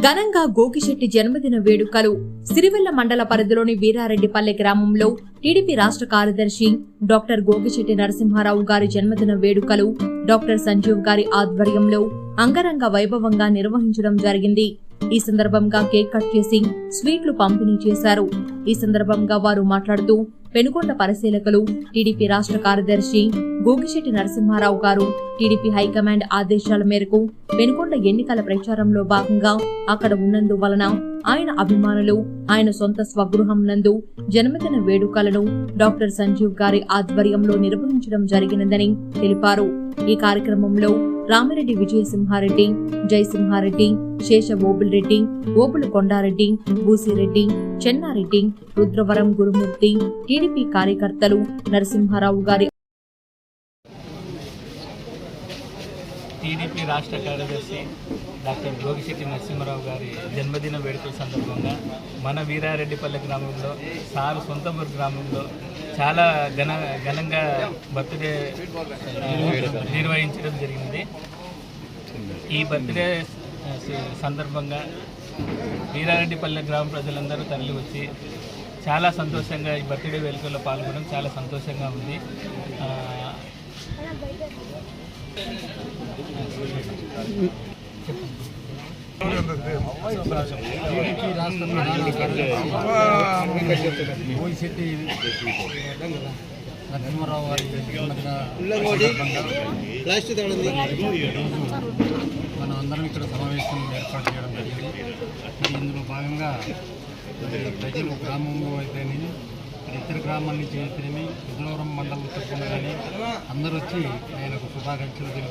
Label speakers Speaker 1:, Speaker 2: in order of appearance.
Speaker 1: ఘనంగా గోకిశెట్టి జన్మదిన వేడుకలు. సిరివెల్ల మండల పరిధిలోని వీరారెడ్డిపల్లె గ్రామంలో టీడీపీ రాష్ట్ర కార్యదర్శి డాక్టర్ గోకిశెట్టి నరసింహారావు గారి జన్మదిన వేడుకలు డాక్టర్ సంజీవ్ గారి ఆధ్వర్యంలో అంగరంగ వైభవంగా నిర్వహించడం జరిగింది. ఈ సందర్భంగా కేక్ కట్ చేసి స్వీట్లు పంపిణీ చేశారు. ఈ సందర్భంగా వారు మాట్లాడుతూ పెనుకొండ పరిశీలకులు టీడీపీ రాష్ట్ర కార్యదర్శి గోగిశెట్టి నరసింహారావు గారు. టీడీపీ హైకమాండ్ ఆదేశాల మేరకు పెనుకొండ ఎన్నికల ప్రచారంలో భాగంగా అక్కడ ఉన్నందువలన ఆయన అభిమానులు ఆయన సొంత స్వగృహం నందు జన్మదిన వేడుకలను డాక్టర్ సంజీవ్ గారి ఆధ్వర్యంలో నిర్వహించడం జరిగినదని తెలిపారు. ఈ కార్యక్రమంలో రామిరెడ్డి విజయసింహారెడ్డి జయసింహారెడ్డి శేష ఓబుల్రెడ్డి ఓబులు కొండారెడ్డి భూసిరెడ్డి చెన్నారెడ్డి రుద్రవరం గురుమూర్తి టీడీపీ కార్యకర్తలు నరసింహారావు గారి
Speaker 2: టీడీపీ రాష్ట్ర కార్యదర్శి డాక్టర్ జోగిశెట్టి నరసింహారావు గారి జన్మదిన వేడుకల సందర్భంగా మన వీరారెడ్డిపల్లె గ్రామంలో సారు సొంతమూరు గ్రామంలో చాలా ఘన ఘనంగా బర్త్డే నిర్వహించడం జరిగింది. ఈ బర్త్డే సందర్భంగా వీరారెడ్డిపల్లె గ్రామ ప్రజలందరూ తరలి వచ్చి చాలా సంతోషంగా ఈ బర్త్డే వేడుకల్లో పాల్గొనడం చాలా సంతోషంగా ఉంది. ఆ,
Speaker 3: నరసింహారావు గారి జన్మదిన మనం అందరం ఇక్కడ సమావేశం ఏర్పాటు చేయడం జరిగింది ఇందులో భాగంగా ప్రజలు గ్రామంలో అయితేనేమి ఇతర గ్రామాల నుంచి అయితేనేమి రుద్రవరం మండలం తరఫున అందరూ వచ్చి ఆయనకు శుభాకాంక్షలు తెలుపు